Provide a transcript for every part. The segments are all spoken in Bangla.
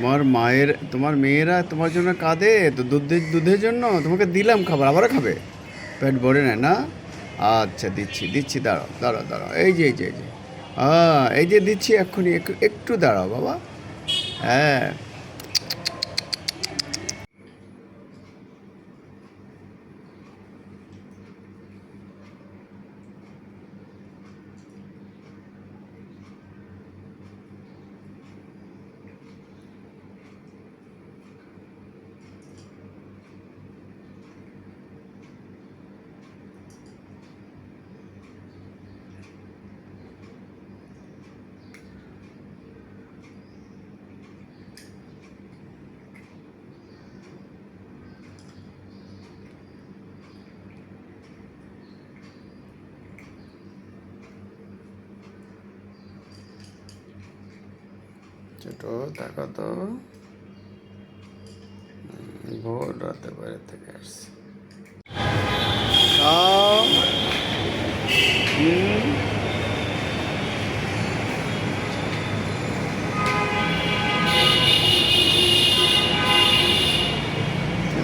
তোমার মায়ের, তোমার মেয়েরা তোমার জন্য কাঁদে, তো দুধের দুধের জন্য তোমাকে দিলাম খাবার, আবারও খাবে? পেট ভরে নেয়, না? আচ্ছা দিচ্ছি দিচ্ছি, দাঁড়াও দাঁড়াও দাঁড়াও, এই যে এই যে এই যে। হ্যাঁ এই যে দিচ্ছি এক্ষুনি, একটু একটু দাঁড়াও বাবা। হ্যাঁ। ছোট দেখো তো। ভোর রাতে বাইরে থেকে আসছে।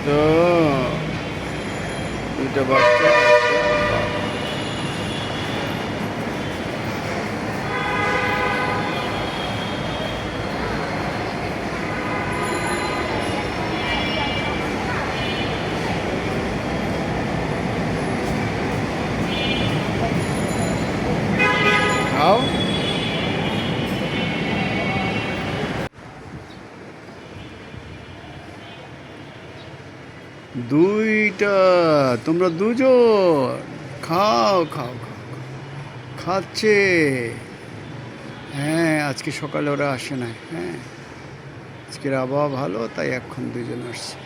তো দুইটা বাচ্চা খাও দুইটা, তোমরা দুজন। খাও খাও খাও। খাচ্ছে। হ্যাঁ আজকে সকালে ওরা আসে না হ্যাঁ। আজকের আবহাওয়া ভালো, তাই এখন দুজন আসছে।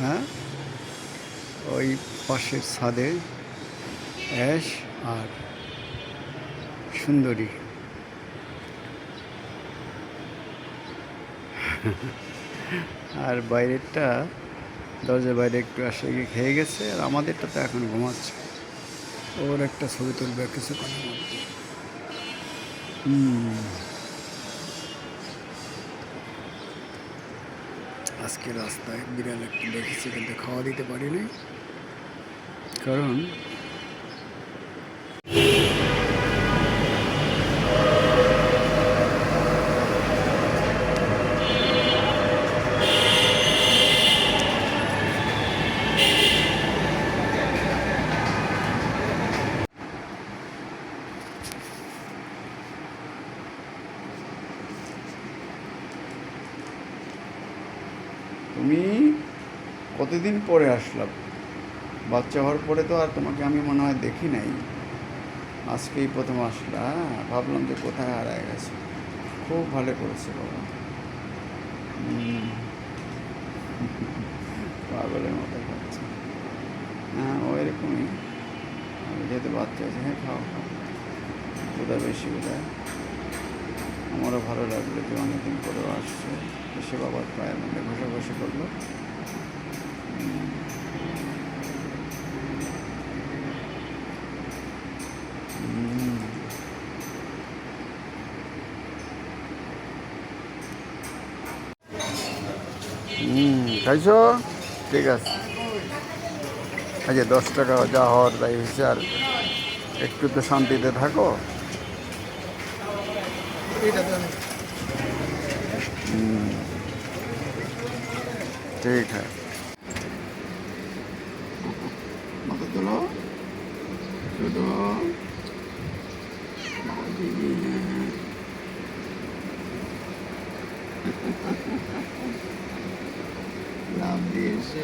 হ্যাঁ? ওই পাশের ছাদে অ্যাশ আর সুন্দরী। আর বাইরেরটা, দরজার বাইরে একটু আসে, গিয়ে খেয়ে গেছে, আর আমাদেরটা তো এখন ঘুমাচ্ছে। ওর একটা ছবি তুলবে কিছুক্ষণের মধ্যে। আজকে রাস্তায় বিড়াল একটু দেখেছি, কিন্তু খাওয়া দিতে পারিনি। কারণ তুমি কতদিন পরে আসলাম বাচ্চা হওয়ার পরে তো আর তোমাকে আমি মনে হয় দেখি নাই। আজকেই প্রথম আসলা ভাবলাম যে কোথায় হারায় গেছে। খুব ভালো করেছে বাবা। পাগলের মতো খাচ্ছে হ্যাঁ ওই রকমই যেহেতু বাচ্চা আছে হ্যাঁ খাও খাও। বোধহয় বেশি বোধহয়। আমারও ভালো লাগল যে অনেকদিন পরেও আসছে। এসে বাবার পায়ের মধ্যে ঘষাঘষি করল। খাইছো? ঠিক আছে। আচ্ছা দশ টাকা যা হওয়ার তাই হয়েছে। আর একটু তো শান্তিতে থাকো। ठीक है मत चलो चलो दीदी हैं লাভ দিয়েছে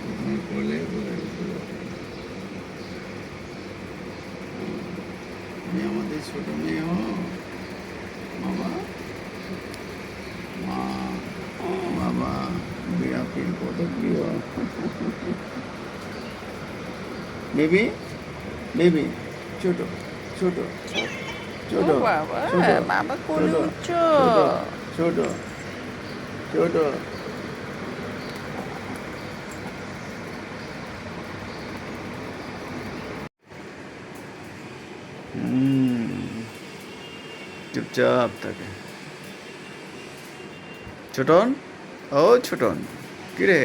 তুমি বলে বলে বলে। তুমি আমাদের ছোট মেয়ে হো বাবা মা বাবা বিড়াপির কত প্রিয় বেবি বেবি ছোট ছোট ছোট বাবা, বাবা কোলে ছোট, উঠছো। ছোট ছোট ছোট। হুম। চুপচাপ থাকে। ছোটন? ও ছোটন কিরে?